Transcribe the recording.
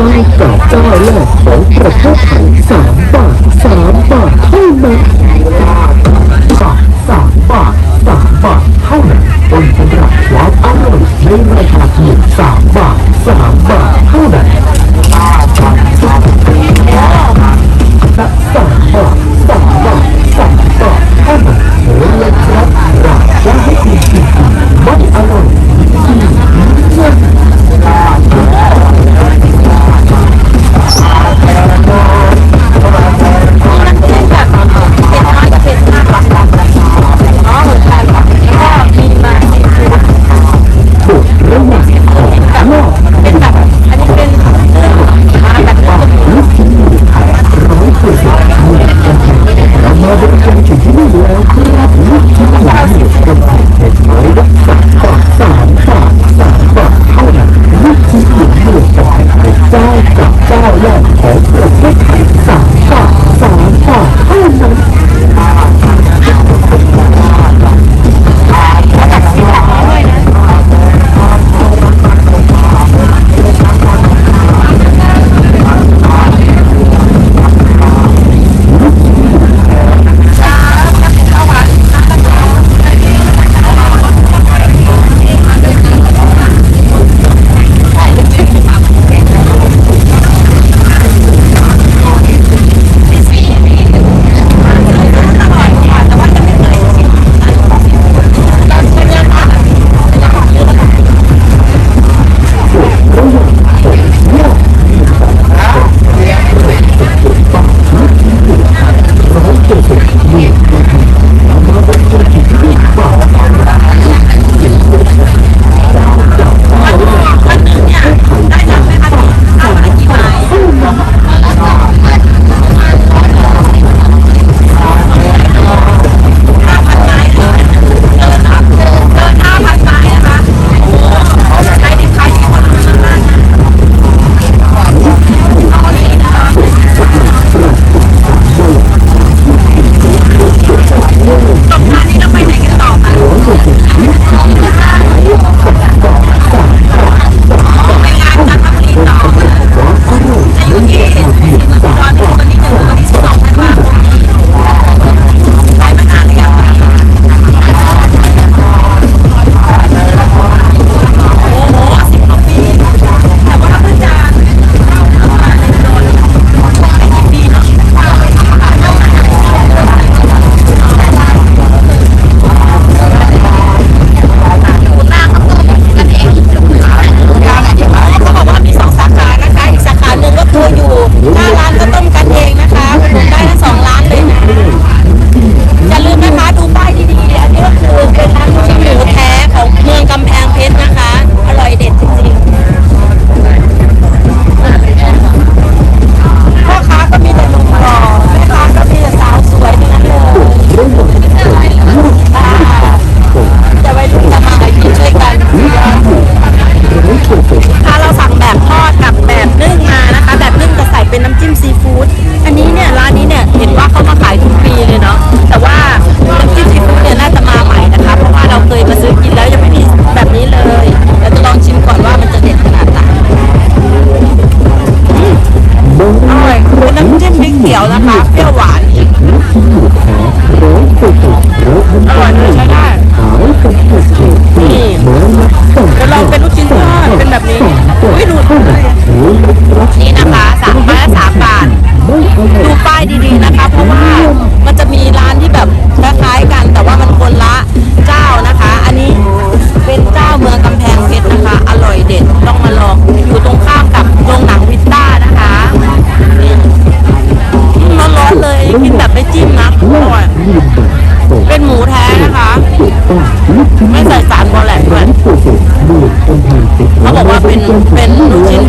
ร้างกับเจ้าแรกของประเทศไทยสามบาทสามบาทเท่านั้นบาทสามบาทสามบาทเท่านั้นเป็นสำหรับความอร่อยในราคาเพียงสามบาทสามบาท เป็นหมูแท้นะคะไม่ใส่สารบอแลตด้วยเขาบอกว่าเป็นเป็นลูชิ้น